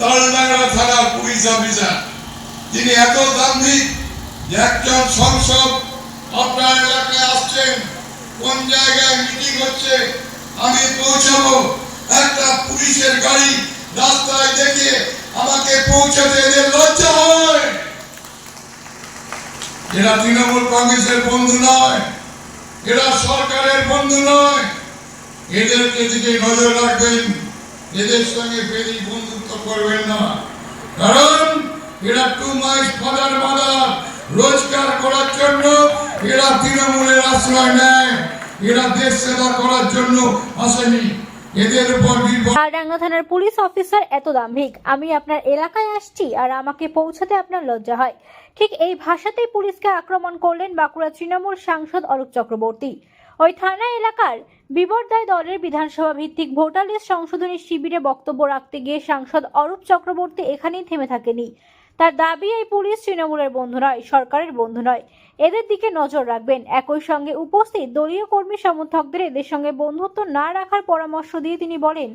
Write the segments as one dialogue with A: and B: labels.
A: তালডাঙ্গা থানার police officer. তিনি এত দাম্ভিক যে একজন সংসদ আপনার এলাকায় আসছেন, কোন জায়গায় মিটিং হচ্ছে, আমি পৌঁছাবো। একটা পুলিশের গাড়ি রাস্তায় দেখে আমাকে পৌঁছাতে এদের লজ্জা হয়। এরা তৃণমূল কংগ্রেসের বন্ধু নয়, এরা সরকারের বন্ধু নয়। এদেরকে দিকে নজর রাখবেন। এদের সঙ্গে বেশি বন্ধুত্ব করবেন না। কারণ এরা টু মাইস ফাদার মাদার রোজগার করার জন্য এরা তৃণমূলের আশ্রয় নেয়। এরা দেশ সেবা করার জন্য আসেনি।
B: থানার পুলিশ অফিসার এত দাম্ভিক। আমি আপনার এলাকায় আসছি আর আমাকে পৌঁছাতে আপনার লজ্জা হয়। ঠিক এই ভাষাতেই পুলিশকে আক্রমণ করলেন বাঁকুড়া তৃণমূল সাংসদ অরূপ চক্রবর্তী। ওই থানা এলাকার বিবরদায় দলের বিধানসভা ভিত্তিক ভোটার লিস্ট সংশোধনী শিবিরে বক্তব্য রাখতে গিয়ে সাংসদ অরূপ চক্রবর্তী এখানেই থেমে থাকেনি। তার দাবি, এই পুলিশ তৃণমূলের বন্ধু নয়, সরকারের বন্ধু নয়। এদের দিকে নজর রাখবেন। একই সঙ্গে উপস্থিত দলীয় কর্মী সমর্থকদের এদের সঙ্গে বন্ধুত্ব না রাখার পরামর্শ দিয়ে তিনি বলেন,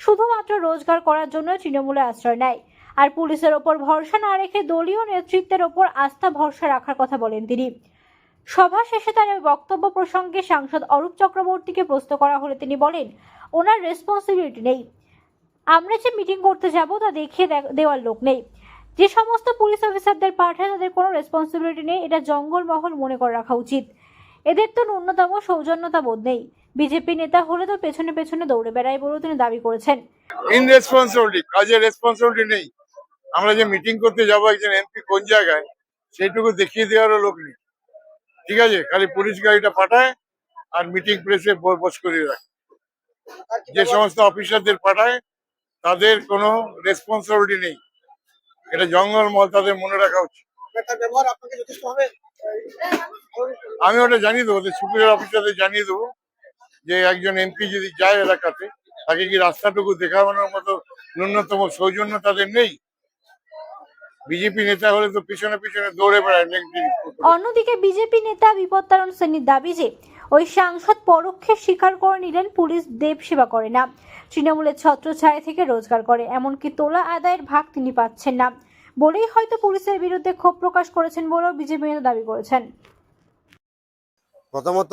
B: শুধুমাত্র রোজগার করার জন্য তৃণমূলে আশ্রয় নেয়। আর পুলিশের ওপর ভরসা না রেখে দলীয় নেতৃত্বের ওপর আস্থা ভরসা রাখার কথা বলেন তিনি। সভা শেষে তার ওই বক্তব্য প্রসঙ্গে সাংসদ অরূপ চক্রবর্তীকে প্রশ্ন করা হলে তিনি বলেন, ওনার রেসপন্সিবিলিটি নেই। আমরা যে মিটিং করতে যাব তা দেখিয়ে দেওয়ার লোক নেই। যে সমস্ত পুলিশ অফিসারদের পাঠায় তাদের কোনো রেসপন্সিবিলিটি নেই। এটা জঙ্গলমহল মনে করে রাখা উচিত। এদের তো ন্যূনতম সৌজন্যতা বোধ নেই। বিজেপি নেতা হলে তো পেছনে পেছনে দৌড়ে বেড়ায় বলেও তিনি দাবি করেছেন।
C: ইনরেসপন্সিবিলিটি কাজের রেসপন্সিবিলিটি নেই। আমরা যে মিটিং করতে যাব একজন এমপি কোন জায়গায়, সেটুকু দেখিয়ে দেওয়ারও লোক নেই। ঠিক আছে খালি পুলিশ গাড়িটা পাঠায় আর মিটিং প্লেসে বস করিয়ে রাখে। যে সমস্ত অফিসারদের পাঠায় তাদের কোনো রেসপন্সিবিলিটি নেই। এটা জঙ্গলমহল তাদের মনে রাখা উচিত। আমি ওটা জানিয়ে দেবো সুপিরিয়র অফিসারদের জানিয়ে দেবো যে একজন এমপি যদি যায় এলাকাতে তাকে কি রাস্তাটুকু দেখানোর মতো ন্যূনতম সৌজন্য তাদের নেই? বিজেপি নেতা হলে তো পিছনে পিছনে দৌড়ে বেড়ায়
B: অন্যদিকে বিজেপি নেতা বিপত্তারণ সেনের দাবি যে ওই সাংসদ পরোক্ষে স্বীকার করে নিলেন পুলিশ দেব সেবা করে না। তৃণমূলের ছত্রছায়া থেকে রোজগার করে এমনকি তোলা আদায়ের ভাগ তিনি পাচ্ছেন না। বলেই হয়তো পুলিশের বিরুদ্ধে ক্ষোভ প্রকাশ করেছেন বলেও বিজেপি নেতা দাবি করেছেন।
D: প্রথমত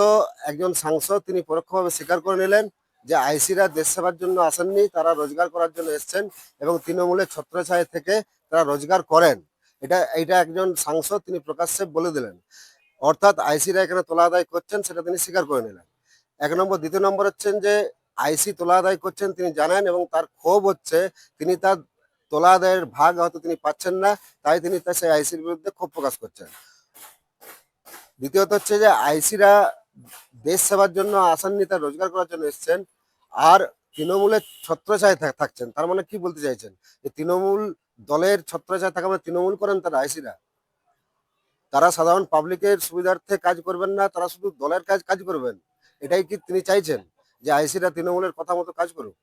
D: একজন সাংসদ তিনি পরোক্ষভাবে স্বীকার করে নিলেন যে আইসিরা দেশ সেবার জন্য আসেননি, তারা রোজগার করার জন্য এসেছেন এবং তৃণমূলের ছত্রছায়া থেকে তারা রোজগার করেন। এটা এটা একজন সাংসদ তিনি প্রকাশ্যে বলে দিলেন। অর্থাৎ আইসিরা এখানে তোলা আদায় করছেন, সেটা তিনি স্বীকার করে নিলেন। এক নম্বর, দ্বিতীয় নম্বর হচ্ছেন যে আইসি তোলা আদায় করছেন তিনি জানেন এবং তার ক্ষোভ হচ্ছে, তিনি তার তোলা আদায়ের ভাগ হয়তো তিনি পাচ্ছেন না, তাই তিনি তার সেই আইসির বিরুদ্ধে ক্ষোভ প্রকাশ করছেন। দ্বিতীয়ত হচ্ছে যে আইসিরা দেশ সেবার জন্য আসেননি তার রোজগার করার জন্য এসছেন। আর তৃণমূলের ছত্রছায় থাকছেন। তার মানে কি বলতে চাইছেন? যে তৃণমূল দলের ছত্রছায় থাকা মানে তৃণমূল করেন তারা আইসিরা। তারা সাধারণ পাবলিকের সুবিধার্থে কাজ করবেন না, তারা শুধু দলের কাজ কাজ করবেন। এটাই কি তিনি চাইছেন? যে আইসিরা তৃণমূলের কথা মতো কাজ করুক।